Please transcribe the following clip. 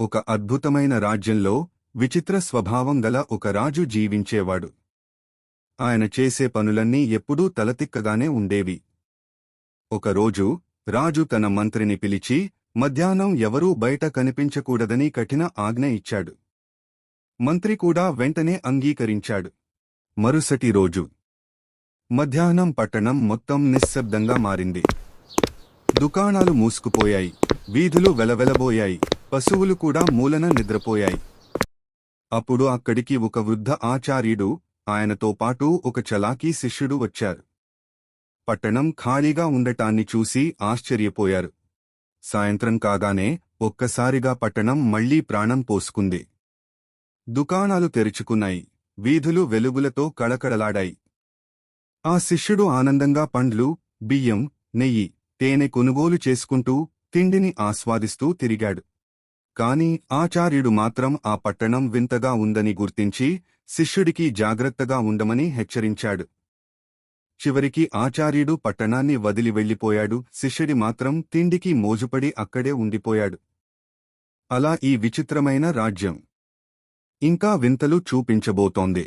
ఒక అద్భుతమైన రాజ్యంలో విచిత్ర స్వభావం గల ఒక రాజు జీవించేవాడు. ఆయన చేసే పనులన్నీ ఎప్పుడూ తలతిక్కగానే ఉండేవి. ఒకరోజు రాజు తన మంత్రిని పిలిచి మధ్యాహ్నం ఎవరూ బయట కనిపించకూడదని కఠిన ఆజ్ఞ ఇచ్చాడు. మంత్రి కూడా వెంటనే అంగీకరించాడు. మరుసటి రోజు మధ్యాహ్నం పట్టణం మొత్తం నిశ్శబ్దంగా మారింది. దుకాణాలు మూసుకుపోయాయి. వీధులు వెలవెలబోయాయి. పశువులు కూడా మూలన నిద్రపోయాయి. అప్పుడు అక్కడికి ఒక వృద్ధ ఆచార్యుడు ఆయనతో పాటు ఒక చలాకీ శిష్యుడు వచ్చారు. పట్టణం ఖాళీగా ఉండటాన్ని చూసి ఆశ్చర్యపోయారు. సాయంత్రం కాగానే ఒక్కసారిగా పట్టణం మళ్ళీ ప్రాణం పోసుకుంది. దుకాణాలు తెరుచుకున్నాయి. వీధులు వెలుగులతో కళకళలాడాయి. ఆ శిష్యుడు ఆనందంగా పండ్లు బియ్యం నెయ్యి తేనె కొనుగోలు చేసుకుంటూ తిండిని ఆస్వాదిస్తూ తిరిగాడు. కాని ఆచార్యుడు మాత్రం ఆ పట్టణం వింతగా ఉందని గుర్తించి శిష్యుడికి జాగ్రత్తగా ఉండమని హెచ్చరించాడు. చివరికి ఆచార్యుడు పట్టణాన్ని వదిలి వెళ్ళిపోయాడు శిష్యుడి మాత్రం తిండికి మోజుపడి అక్కడే ఉండిపోయాడు. అలా ఈ విచిత్రమైన రాజ్యం ఇంకా వింతలు చూపించబోతోంది.